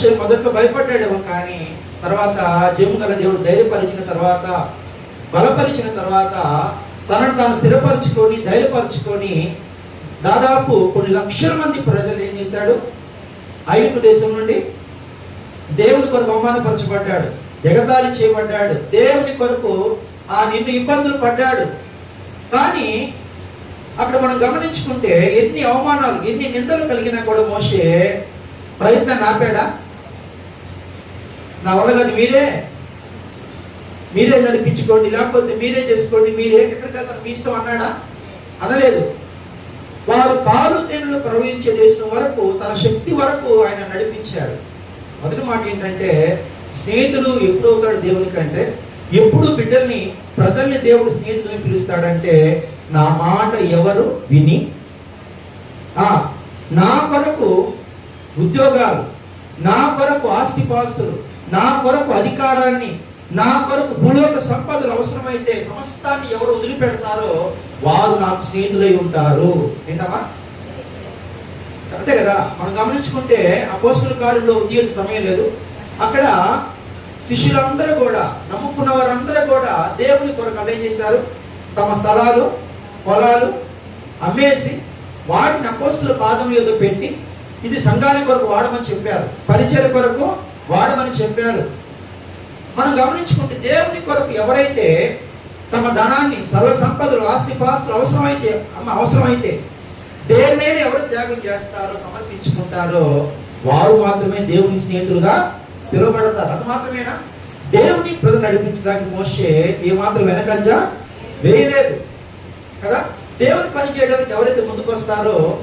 మోసే మొదట్లో భయపడ్డాడేమో కానీ తర్వాత జమ్ము గల దేవుడు ధైర్యపరిచిన తర్వాత బలపరిచిన తర్వాత తనను తాను స్థిరపరచుకొని ధైర్యపరచుకొని దాదాపు కొన్ని లక్షల మంది ప్రజలు ఏం చేశాడు? ఐగుప్తు దేశం నుండి దేవుని కొరకు అవమానపరచబడ్డాడు ఎగతాళి చేయబడ్డాడు దేవుని కొరకు ఆ నిన్ను ఇబ్బందులు పడ్డాడు. కానీ అక్కడ మనం గమనించుకుంటే ఎన్ని అవమానాలు ఎన్ని నిందలు కలిగినా కూడా మోసే ప్రయత్నాన్ని ఆపాడా? నా వల్ల కాదు మీరే. మీరే నడిపించుకోండి లేకపోతే మీరే చేసుకోండి మీరు ఎక్కడికి వెళ్తారు మీ ఇష్టం అన్నాడా? అనలేదు. వారు పాలు తేనెలు ప్రవహించే దేశం వరకు తన శక్తి వరకు ఆయన నడిపించాడు. మొదటి మాట ఏంటంటే స్నేహితుడు ఎప్పుడు అవుతాడు దేవునికి అంటే ఎప్పుడు బిడ్డల్ని ప్రజల్ని దేవుడు స్నేహితులని పిలుస్తాడంటే నా మాట ఎవరు విని ఆ నా కొరకు ఉద్యోగాలు నా కొరకు ఆస్తిపాస్తులు నా కొరకు అధికారాన్ని నా కొరకు భూలోక సంపదలు అవసరమైతే సమస్తాన్ని ఎవరు వదిలిపెడతారో వారు నాకు స్నేహితులై ఉంటారు. ఏంటమ్మా అంతే కదా? మనం గమనించుకుంటే అపోస్తుల కార్యంలో ఉద్యోగ సమయం లేదు. అక్కడ శిష్యులందరూ కూడా నమ్ముకున్న వారందరూ కూడా దేవుని కొరకు వాళ్ళు ఏం చేశారు. తమ స్థలాలు పొలాలు అమ్మేసి వాటిని అపోస్తుల పాదం మీద పెట్టి ఇది సంఘానికి కొరకు వాడమని చెప్పారు. పరిచయ కొరకు వాడమని చెప్పారు మనం గమనించుకుంటే దేవుని కొరకు ఎవరైతే తమ ధనాన్ని సర్వ సంపదలు ఆస్తి పాస్తులు అవసరమైతే అమ్మ అవసరమైతే దేన్నైనా ఎవరు త్యాగం చేస్తారో సమర్పించుకుంటారో వారు మాత్రమే దేవుని స్నేహితులుగా పిలువబడతారు. అది మాత్రమేనా? దేవుని ప్రజలు నడిపించడానికి మోసే ఏమాత్రం వెనకంజ వేయలేదు. కదా? దేవుని పని చేయడానికి ఎవరైతే ముందుకు వస్తారో